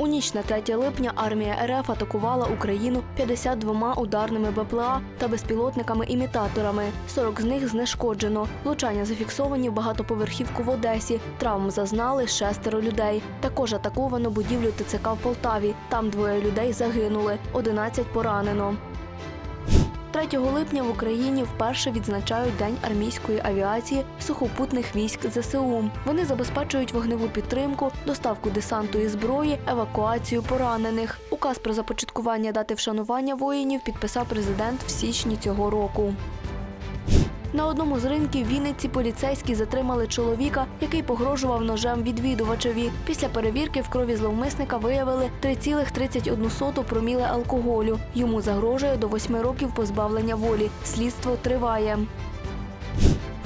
У ніч на 3 липня армія РФ атакувала Україну 52 ударними БПЛА та безпілотниками-імітаторами. 40 з них знешкоджено. Влучання зафіксовані в багатоповерхівку в Одесі. Травм зазнали шестеро людей. Також атаковано будівлю ТЦК в Полтаві. Там двоє людей загинули, 11 поранено. 3 липня в Україні вперше відзначають День армійської авіації сухопутних військ ЗСУ. Вони забезпечують вогневу підтримку, доставку десанту і зброї, евакуацію поранених. Указ про започаткування дати вшанування воїнів підписав президент в січні цього року. На одному з ринків Вінниці поліцейські затримали чоловіка, який погрожував ножем відвідувачеві. Після перевірки в крові зловмисника виявили 3,31 проміле алкоголю. Йому загрожує до восьми років позбавлення волі. Слідство триває.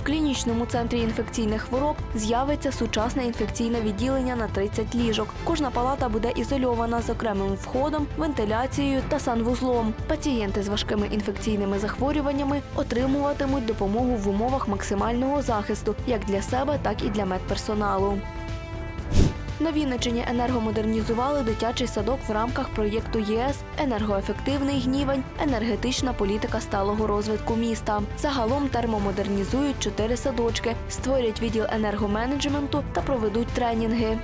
В клінічному центрі інфекційних хвороб з'явиться сучасне інфекційне відділення на 30 ліжок. Кожна палата буде ізольована з окремим входом, вентиляцією та санвузлом. Пацієнти з важкими інфекційними захворюваннями отримуватимуть допомогу в умовах максимального захисту як для себе, так і для медперсоналу. На Вінничині енергомодернізували дитячий садок в рамках проєкту ЄС Енергоефективний гнівень, енергетична політика сталого розвитку міста. Загалом термомодернізують чотири садочки, створять відділ енергоменеджменту та проведуть тренінги.